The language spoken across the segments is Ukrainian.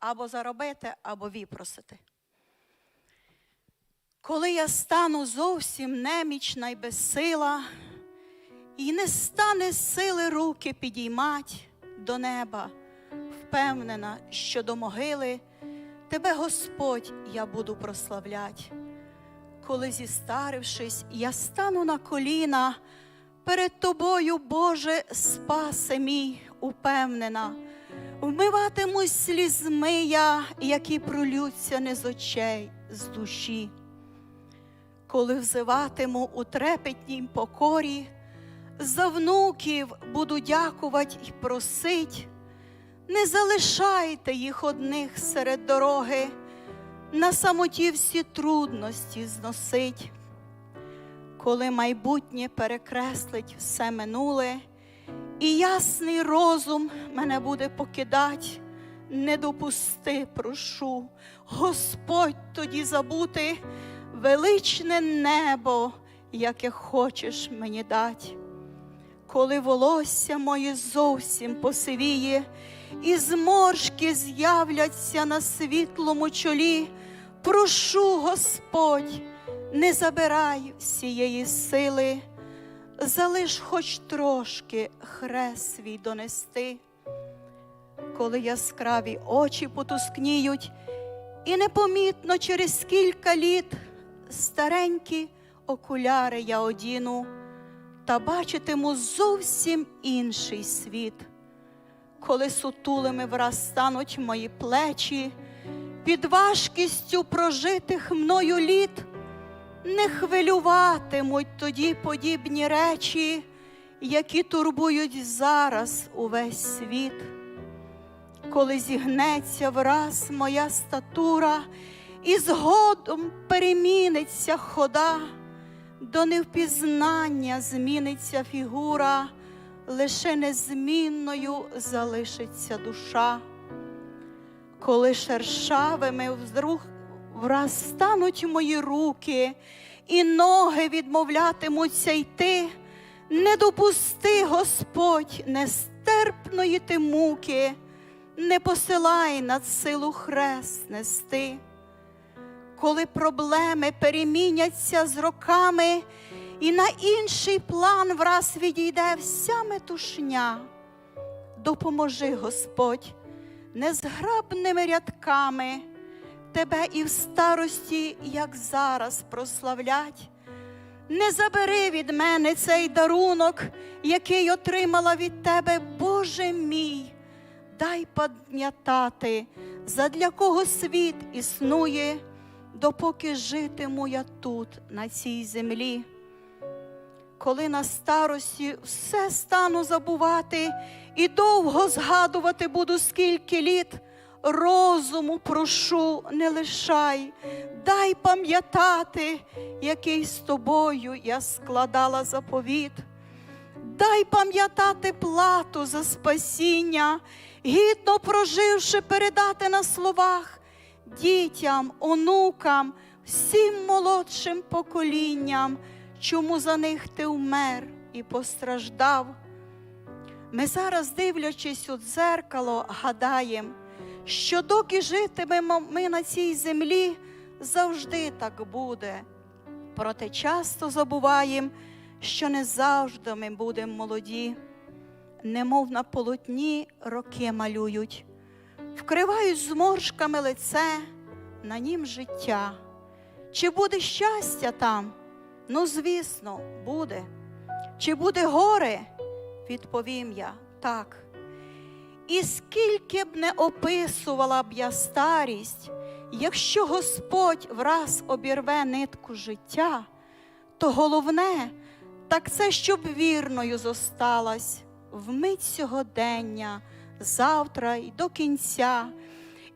або заробити, або віпросити. Коли я стану зовсім немічна й безсила, і не стане сили руки підіймать до неба, впевнена, що до могили тебе, Господь, я буду прославлять. Коли, зістарившись, я стану на коліна, перед тобою, Боже, спасе мій, упевнена, вмиватимусь слізьми я, які пролються не з очей, з душі. Коли взиватиму у трепетній покорі, за внуків буду дякувати і просить, не залишайте їх одних серед дороги, на самоті всі трудності зносить. Коли майбутнє перекреслить все минуле, і ясний розум мене буде покидать, не допусти, прошу, Господь тоді забути величне небо, яке хочеш мені дать. Коли волосся моє зовсім посивіє, і зморшки з'являться на світлому чолі, прошу, Господь, не забирай всієї сили, залиш хоч трошки хрест свій донести. Коли яскраві очі потускніють, і непомітно через кілька літ старенькі окуляри я одіну, та бачитиму зовсім інший світ. Коли сутулими враз стануть мої плечі, під важкістю прожитих мною літ, не хвилюватимуть тоді подібні речі, які турбують зараз увесь світ. Коли зігнеться враз моя статура, і згодом переміниться хода, до невпізнання зміниться фігура, лише незмінною залишиться душа. Коли шершавими вдруг враз стануть мої руки, і ноги відмовлятимуться йти, не допусти, Господь, нестерпної ти муки, не посилай над силу хрест нести. Коли проблеми переміняться з роками, і на інший план враз відійде вся метушня, допоможи, Господь, незграбними рядками тебе і в старості, як зараз, прославлять. Не забери від мене цей дарунок, який отримала від тебе, Боже мій. Дай пам'ятати, задля кого світ існує, допоки житиму я тут, на цій землі. Коли на старості все стану забувати і довго згадувати буду, скільки літ, розуму прошу, не лишай, дай пам'ятати, який з тобою я складала заповіт. Дай пам'ятати плату за спасіння, гідно проживши, передати на словах дітям, онукам, всім молодшим поколінням, чому за них ти вмер і постраждав. Ми зараз, дивлячись у дзеркало, гадаєм, що доки житимемо ми на цій землі, завжди так буде. Проте часто забуваємо, що не завжди ми будемо молоді, немов на полотні роки малюють, вкривають зморшками лице, на нім життя. Чи буде щастя там? Ну, звісно, буде. Чи буде горе? Відповім я так. І скільки б не описувала б я старість, якщо Господь враз обірве нитку життя, то головне, так це щоб вірною зосталась вмить сьогодення, завтра й до кінця.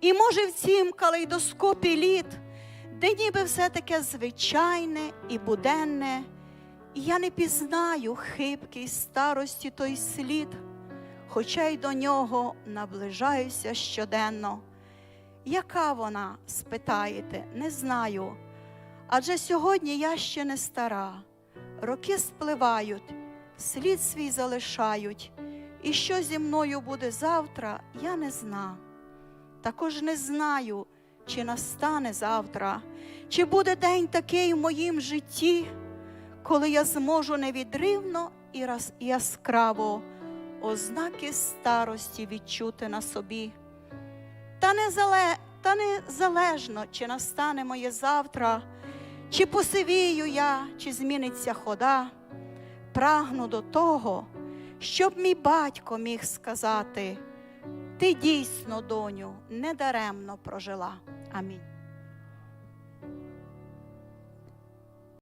І може в цім калейдоскопі літ, де ніби все таке звичайне і буденне, і я не пізнаю хибкий старості той слід, хоча й до нього наближаюся щоденно. Яка вона, спитаєте, не знаю. Адже сьогодні я ще не стара, роки спливають, слід свій залишають, і що зі мною буде завтра, я не зна. Також не знаю, чи настане завтра, чи буде день такий в моїм житті, коли я зможу невідривно і яскраво ознаки старості відчути на собі. Та незале, та незалежно, чи настане моє завтра, чи посивію я, чи зміниться хода, прагну до того, щоб мій батько міг сказати: ти дійсно, доню, недаремно прожила. Амінь.